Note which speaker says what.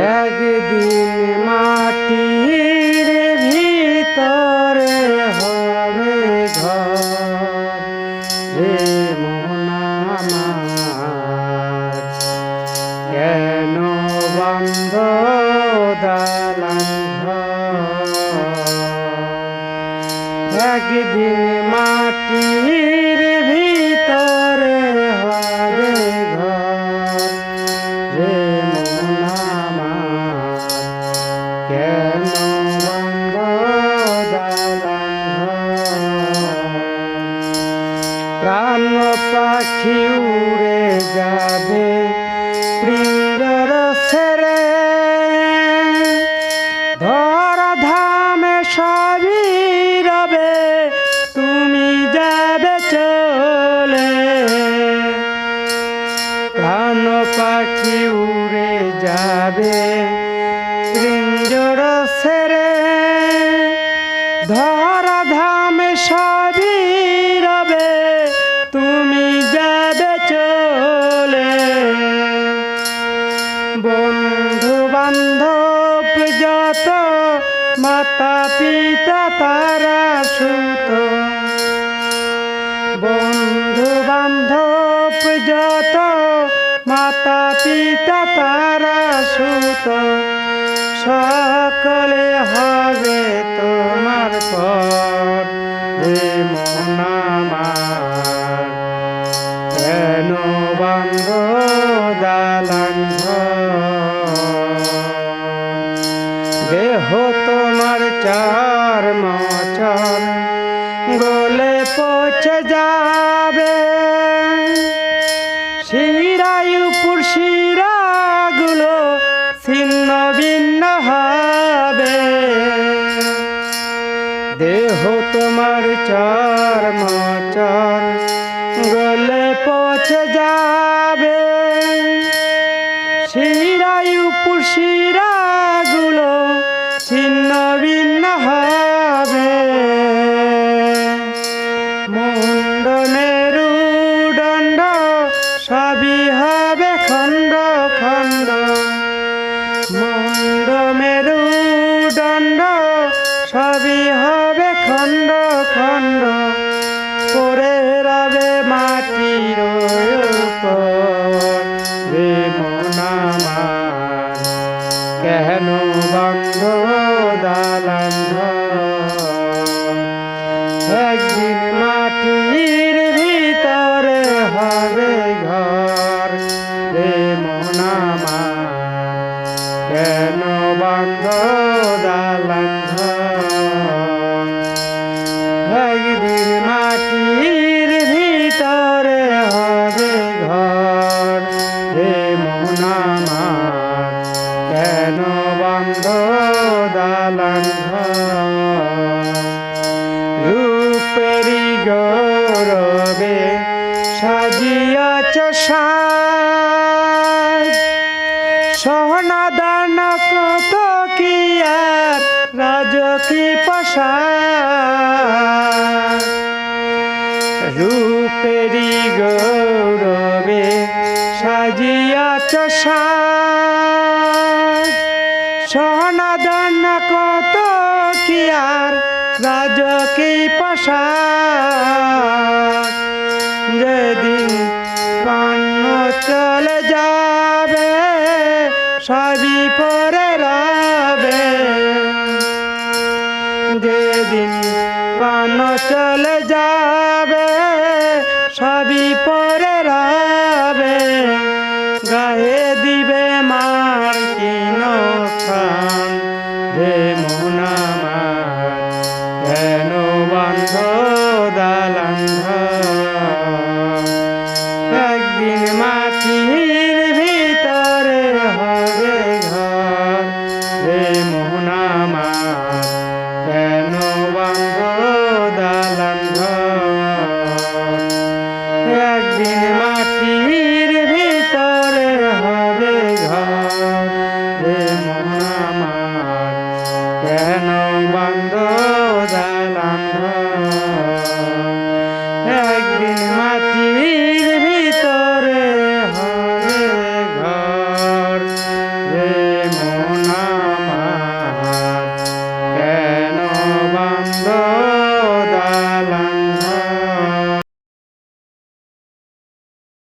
Speaker 1: একদিন মাটির ভিতরে হবে ঘর রে মন আমার কেন বন্ধ দালান? একদিন মাটির প্রাণ পাখি উড়ে যাবে প্রিয়র সেরে। ধর ধামে সবই রবে, তুমি যাবে চলে। প্রাণ পাখি উড়ে যাবে মাতা পিতা তারা সুত। বন্ধু বান্ধব যত মাতা পিতা তারা সুত। সকলে হবে তোমার পর মন তোমার চার মচর গলে পচে যাবে। শিরায়ুপুর শিরাগুলো ছিন্ন ভিন্ন হবে। দেহ তোমার চার মচর ছিন্ন একদিন মাটির ভিতরে হবে ঘর রে মন আমার। কেন বন্ধ সোহনা দানা কত কি আর রাজকি প্রসাদ? রূপেরি গৌরবে সাজিয়াছ সাজ। সোহনা দানা কত কি আর রাজকি প্রসাদ? সবই পরে রবে। যেদিন পান চলে যাবে, সবই পরে রবে। গায়ে দিবে মার কিন খান রে মন আমার, কেন বন্ধ দালান